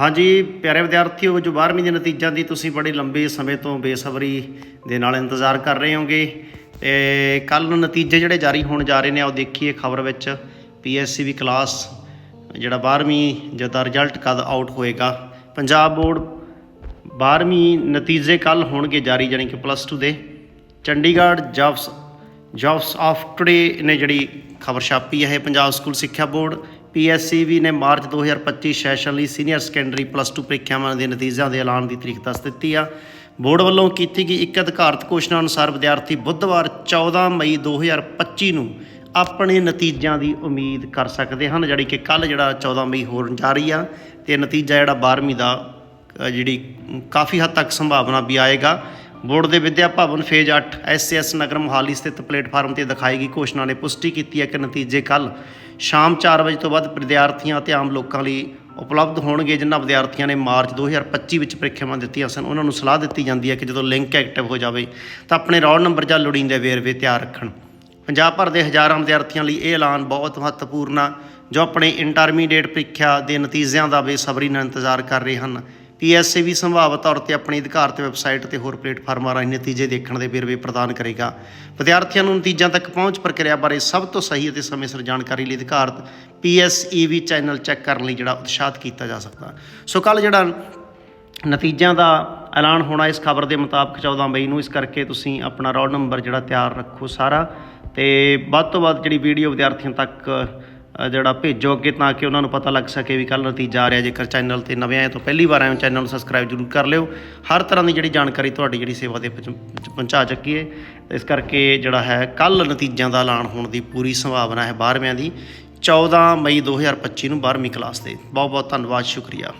ਹਾਂਜੀ, ਪਿਆਰੇ ਵਿਦਿਆਰਥੀਓ, ਜੋ 12ਵੀਂ ਦੇ ਨਤੀਜਿਆਂ ਦੀ ਤੁਸੀਂ ਬੜੇ ਲੰਬੇ ਸਮੇਂ ਤੋਂ ਬੇਸਬਰੀ ਦੇ ਨਾਲ ਇੰਤਜ਼ਾਰ ਕਰ ਰਹੇ ਹੋਗੇ, ਤੇ ਕੱਲ ਨੂੰ ਨਤੀਜੇ ਜਿਹੜੇ ਜਾਰੀ ਹੋਣ ਜਾ ਰਹੇ ਨੇ, ਆਓ ਦੇਖੀਏ ਖਬਰ ਵਿੱਚ ਪੀਐਸਸੀਬੀ ਕਲਾਸ, ਜਿਹੜਾ 12ਵੀਂ ਜਿਹਦਾ ਰਿਜ਼ਲਟ ਕਦ ਆਊਟ ਹੋਏਗਾ। ਪੰਜਾਬ ਬੋਰਡ 12ਵੀਂ ਨਤੀਜੇ ਕੱਲ ਹੋਣਗੇ ਜਾਰੀ, ਜਾਣੀ ਕਿ ਪਲੱਸ 2 ਦੇ। Chandigarh jobs jobs of today ਨੇ ਜਿਹੜੀ ਖਬਰ ਛਾਪੀ ਹੈ, ਇਹ ਪੰਜਾਬ ਸਕੂਲ ਸਿੱਖਿਆ ਬੋਰਡ ਪੀਐਸਸੀਬੀ ਨੇ ਮਾਰਚ 2025 ਸੈਸ਼ਨ ਲਈ ਸੀਨੀਅਰ ਸੈਕੰਡਰੀ ਪਲੱਸ 2 ਪ੍ਰੀਖਿਆਵਾਂ ਦੇ ਨਤੀਜਿਆਂ ਦੇ ਐਲਾਨ ਦੀ ਤਰੀਕ ਦੱਸ ਦਿੱਤੀ ਆ। ਬੋਰਡ ਵੱਲੋਂ ਕੀਤੀ ਗਈ ਇੱਕ ਅਧਿਕਾਰਤ ਘੋਸ਼ਣਾ ਅਨੁਸਾਰ ਵਿਦਿਆਰਥੀ ਬੁੱਧਵਾਰ 14 ਮਈ 2025 ਨੂੰ ਆਪਣੇ ਨਤੀਜਿਆਂ ਦੀ ਉਮੀਦ ਕਰ ਸਕਦੇ ਹਨ ਜਿਹੜੀ ਕਿ ਕੱਲ ਜਿਹੜਾ 14 ਮਈ ਹੋਣ ਜਾ ਰਹੀ ਆ ਤੇ ਨਤੀਜਾ ਜਿਹੜਾ 12ਵੀਂ ਦਾ ਜਿਹੜੀ ਕਾਫੀ ਹੱਦ ਤੱਕ ਸੰਭਾਵਨਾ ਵੀ ਆਏਗਾ। ਬੋਰਡ ਦੇ ਵਿਦਿਆ ਭਵਨ ਫੇਜ਼ 8 ਐਸਐਸ ਨਗਰ ਮੋਹਾਲੀ ਸਥਿਤ ਪਲੇਟਫਾਰਮ ਤੇ ਦਿਖਾਈ ਗਈ ਘੋਸ਼ਣਾ ਨੇ ਪੁਸ਼ਟੀ ਕੀਤੀ ਹੈ ਕਿ ਨਤੀਜੇ ਕੱਲ ਸ਼ਾਮ 4 ਵਜੇ ਤੋਂ ਬਾਅਦ ਵਿਦਿਆਰਥੀਆਂ ਅਤੇ ਆਮ ਲੋਕਾਂ ਲਈ ਉਪਲਬਧ ਹੋਣਗੇ, ਜਿਨ੍ਹਾਂ ਵਿਦਿਆਰਥੀਆਂ ਨੇ ਮਾਰਚ 2025 ਵਿੱਚ ਪ੍ਰੀਖਿਆਵਾਂ ਦਿੱਤੀਆਂ ਸਨ। ਉਹਨਾਂ ਨੂੰ ਸਲਾਹ ਦਿੱਤੀ ਜਾਂਦੀ ਹੈ ਕਿ ਜਦੋਂ ਲਿੰਕ ਐਕਟਿਵ ਹੋ ਜਾਵੇ ਤਾਂ ਆਪਣੇ ਰੋਲ ਨੰਬਰ ਜਾਂ ਲੋੜੀਂਦੇ ਵੇਰਵੇ ਤਿਆਰ ਰੱਖਣ। ਪੰਜਾਬ ਭਰ ਦੇ ਹਜ਼ਾਰਾਂ ਵਿਦਿਆਰਥੀਆਂ ਲਈ ਇਹ ਐਲਾਨ ਬਹੁਤ ਮਹੱਤਵਪੂਰਨ ਆ, ਜੋ ਆਪਣੇ ਇੰਟਰਮੀਡੀਏਟ ਪ੍ਰੀਖਿਆ ਦੇ ਨਤੀਜਿਆਂ ਦਾ ਬੇਸਬਰੀ ਨਾਲ ਇੰਤਜ਼ਾਰ ਕਰ ਰਹੇ ਹਨ। ਪੀਐਸਸੀ ਵੀ ਸੰਭਾਵਤ ਤੌਰ ਤੇ ਆਪਣੀ ਅਧਿਕਾਰਤ ਵੈਬਸਾਈਟ ਤੇ ਹੋਰ ਪਲੇਟਫਾਰਮਾਂ ਰਾਹੀਂ ਨਤੀਜੇ ਦੇਖਣ ਦੇ ਵੇਰਵੇ ਪ੍ਰਦਾਨ ਕਰੇਗਾ। ਵਿਦਿਆਰਥੀਆਂ ਨੂੰ ਨਤੀਜਿਆਂ ਤੱਕ ਪਹੁੰਚ ਪ੍ਰਕਿਰਿਆ ਬਾਰੇ ਸਭ ਤੋਂ ਸਹੀ ਅਤੇ ਸਮੇਂ ਸਿਰ ਜਾਣਕਾਰੀ ਲਈ ਅਧਿਕਾਰਤ ਪੀਐਸਈਵੀ ਚੈਨਲ ਚੈੱਕ ਕਰਨ ਲਈ ਜਿਹੜਾ ਉਤਸ਼ਾਹਤ ਕੀਤਾ ਜਾ ਸਕਦਾ। ਸੋ ਕੱਲ ਜਿਹੜਾ ਨਤੀਜਿਆਂ ਦਾ ਐਲਾਨ ਹੋਣਾ ਇਸ ਖਬਰ ਦੇ ਮੁਤਾਬਕ 14 ਮਈ ਨੂੰ, ਇਸ ਕਰਕੇ ਤੁਸੀਂ ਆਪਣਾ ਰੋਲ ਨੰਬਰ ਜਿਹੜਾ ਤਿਆਰ ਰੱਖੋ ਸਾਰਾ। ਤੇ ਵੱਧ ਤੋਂ ਵੱਧ ਜਿਹੜੀ ਵੀਡੀਓ ਵਿਦਿਆਰਥੀਆਂ ਤੱਕ ਜਿਹੜਾ ਭੇਜੋ ਅੱਗੇ ਤਾਂ ਕਿ ਉਹਨਾਂ ਨੂੰ ਪਤਾ ਲੱਗ ਸਕੇ ਵੀ ਕੱਲ ਨਤੀਜਾ ਆ ਰਿਹਾ। ਜੇਕਰ ਚੈਨਲ ਤੇ ਨਵੇਂ ਆਏ ਤਾਂ ਪਹਿਲੀ ਵਾਰ ਆਏ ਚੈਨਲ ਨੂੰ ਸਬਸਕ੍ਰਾਈਬ ਜ਼ਰੂਰ ਕਰ ਲਿਓ। ਹਰ ਤਰ੍ਹਾਂ ਦੀ ਜਿਹੜੀ ਜਾਣਕਾਰੀ ਤੁਹਾਡੀ ਜਿਹੜੀ ਸੇਵਾ ਦੇ ਵਿੱਚ ਪਹੁੰਚਾ ਚੱਕੀਏ ਤੇ ਇਸ ਕਰਕੇ ਜਿਹੜਾ ਹੈ ਕੱਲ ਨਤੀਜਿਆਂ ਦਾ ਐਲਾਨ ਹੋਣ ਦੀ ਪੂਰੀ ਸੰਭਾਵਨਾ ਹੈ 12ਵਿਆਂ ਦੀ। 14 ਮਈ 2025 ਨੂੰ 12ਵੀਂ ਕਲਾਸ ਦੇ ਬਹੁਤ ਬਹੁਤ ਧੰਨਵਾਦ, ਸ਼ੁਕਰੀਆ।